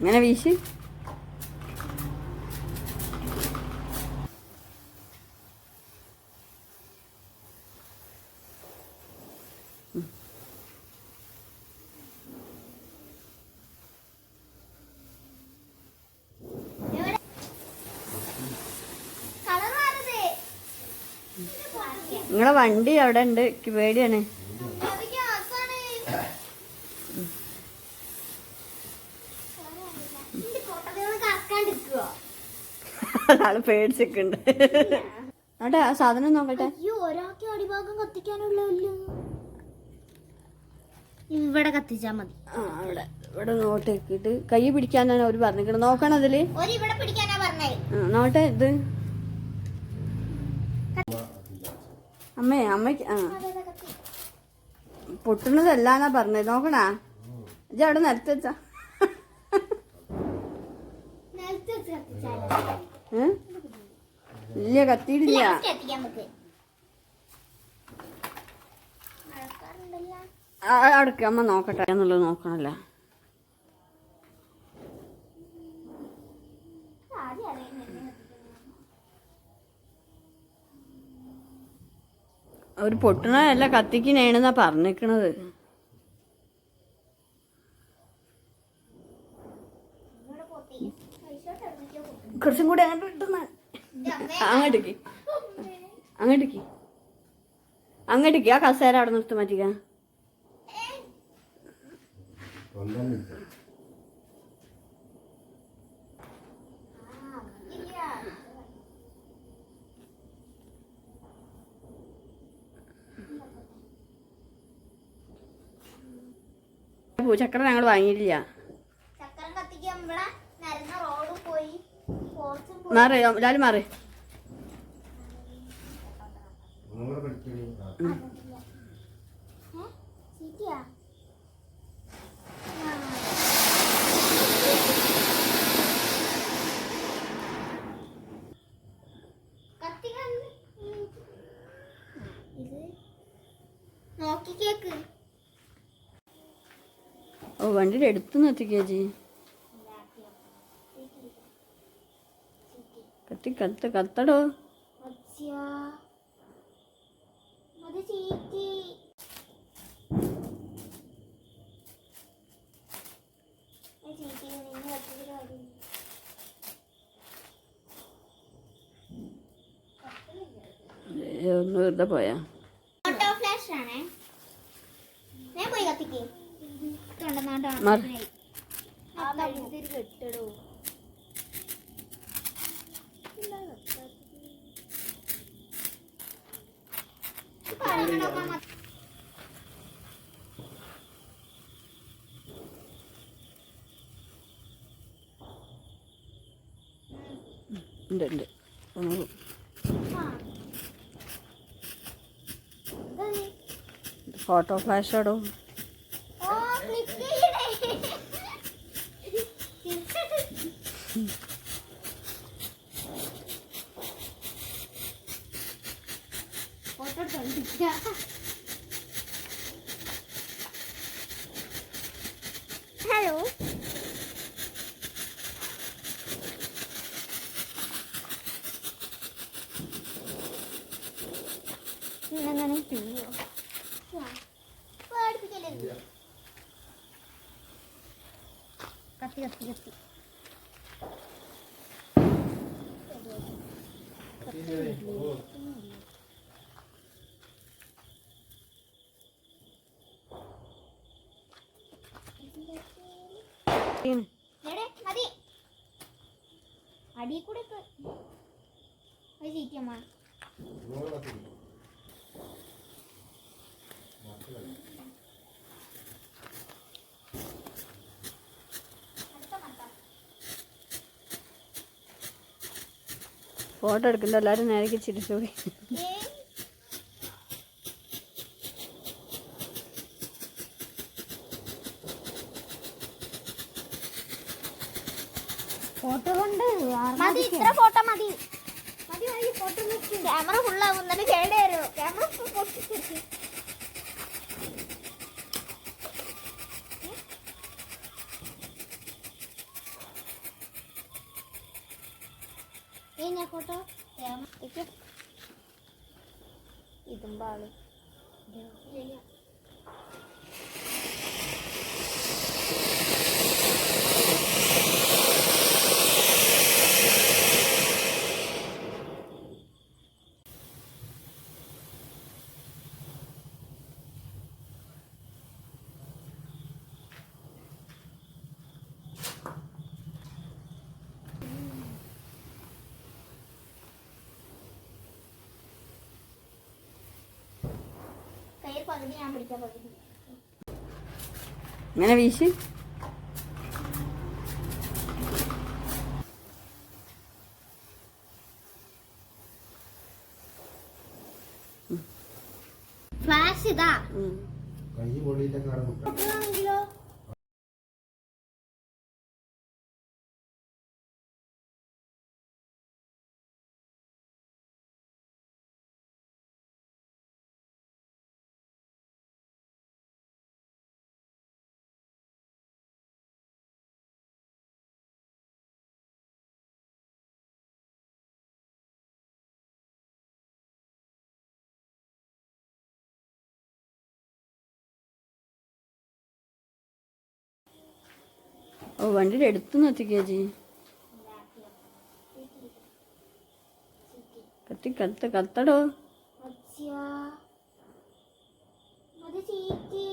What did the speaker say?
ഇങ്ങനെ വീശി. നിങ്ങളെ വണ്ടി അവിടെ ഉണ്ട്. പേടിയാണ്. ആൾ പേടിച്ചിട്ടുണ്ട് അവിടെ ആ സാധനം നോക്കട്ടെ. ഒരാൾക്ക് അടിഭാഗം കത്തിക്കാനുള്ളല്ലോ ഇവിടെ കത്തിച്ചാ മതി. ആ അവിടെ ഇവിടെ നോട്ട് വെക്കിട്ട് കൈ പിടിക്കാനാണ് അവർ പറഞ്ഞിരിക്കണത്. നോക്കണം അതിൽ. നോട്ടെ ഇത്. അമ്മേ അമ്മയ്ക്ക് ആ. പൊട്ടുന്നതല്ലാന്നാ പറഞ്ഞത്. നോക്കണാ. ഇജ്ജ് അവിടെ നിരത്തി വെച്ചാ. ഇല്ല കത്തിയിടില്ല. അവിടേക്ക് അമ്മ നോക്കട്ടെ. എന്നുള്ളത് നോക്കണല്ലോ. ഒരു പൊട്ടണല്ല കത്തിക്കണേണെന്നാ പറഞ്ഞിക്കണത്. Thank പൊട്ടും. കുറച്ചും കൂടി അങ്ങോട്ട് അങ്ങോട്ടേക്ക്. അങ്ങോട്ടേക്ക്. അങ്ങോട്ടേക്ക്. ആ കസേര അവിടെ നിർത്തി മാറ്റിക്ക. പൂച്ചക്കര ഞങ്ങൾ വാങ്ങിയിട്ടില്ല. മാറി എല്ലാവരും മാറി. ഓ വണ്ടിയുടെ എടുത്ത് നിർത്തിക്കാ കാര്യം കത്തടോ ഒന്ന് വെറുതെ പോയാ. ഓട്ടോ ഫ്ലാഷ് ആണേ. ഞാൻ പോയി കത്തിക്ക്. മാറി. ഉണ്ട് ഉണ്ട്. ഒന്ന് ഫോട്ടോ ഫ്ലാഷ് ആടോ? ഓ ചെയ്യോ പേടിപ്പിക്കല്ലേ? കത്തി കത്തി കത്തി. അടി കൂടെ ഒക്കെ ഫോട്ടോ എടുക്കണ്ട എല്ലാവരും നേരേക്ക് ചിരിച്ചു? പോയി ഫോട്ടോ കൊണ്ട് മതി ഇത്ര ഫോട്ടോ മതി. മതി മതി ഫോട്ടോ ക്യാമറ ഫുള്ളാകും എന്നിട്ട് കേടേരോ ക്യാമറ ഇതും പാൾ പകുതി ഞാൻ പിടിക്കാം പകുതി. ഇങ്ങനെ വീശി. ഫ്ലാഷ് ഇതാ. കൈ പൊടിയിട്ടൊക്കെ കിടക്കും ഓ വണ്ടിയുടെ അടുത്ത് നിർത്തിക്കാ ചേച്ചി കത്തി കത്ത് കത്തടോ അച്ഛാ. അത് ചീറ്റി